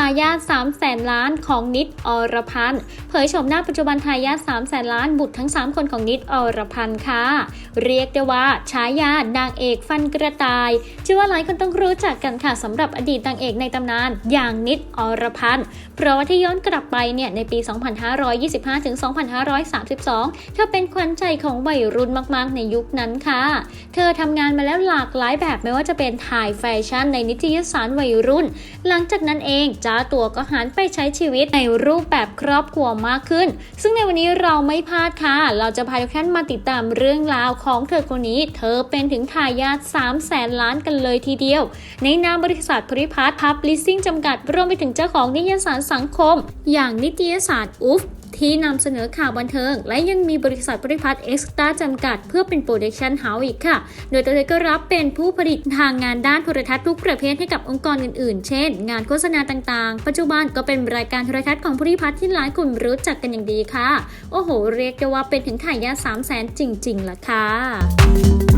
ายาท3แสนล้านของนิดอรพันธ์เผยโฉมหน้าปัจจุบันทายาท3แสนล้านบุตรทั้ง 3 คนของนิดอรพันธ์ค่ะ เรียกได้ว่าฉายานางเอกฟันกระต่ายเชื่อว่าหลายคนต้องรู้จักกันค่ะสำหรับอดีตนางเอกในตำนานอย่างนิดอรพันธ์เพราะว่าที่ย้อนกลับไปเนี่ยในปี 2525 ถึง 2532 เธอเป็นขวัญใจของวัยรุ่นมาก ๆ ในยุคนั้นค่ะ เธอทำงานมาแล้วหลากหลายแบบไม่ว่าจะเป็นถ่ายแฟชั่นในนิตยสารวัยรุ่น หลังจากนั้นเองจ้าตัวก็หันไปใช้ชีวิตในรูปแบบครอบครัวมากขึ้น ซึ่งในวันนี้เราไม่พลาดค่ะ เราจะพาทุกท่านมาติดตามเรื่องราวของเธอคนนี้ เธอเป็นถึงทายาท3แสนล้านกันเลยทีเดียว ในนามบริษัทพริพัฒน์พับลิสซิ่งจำกัดรวมไปถึงเจ้าของนิยสารสังคม อย่างนิตยสารอุฟ ที่นำเสนอข่าวบันเทิง และยังมีบริษัทบริพัฒน์เอ็กซ์ตาจำกัด เพื่อเป็นโปรดักชันเฮาส์อีกค่ะ โดยตัวเธอก็รับเป็นผู้ผลิตทางงานด้านโทรทัศน์ทุกประเภทให้กับองค์กรอื่นๆ เช่น งานโฆษณาต่างๆ ปัจจุบันก็เป็นรายการโทรทัศน์ของบริพัฒน์ที่หลายคนรู้จักกันอย่างดีค่ะ โอ้โห เรียกได้ว่าเป็นถึงถ่ายยาสามแสนจริงๆล่ะค่ะ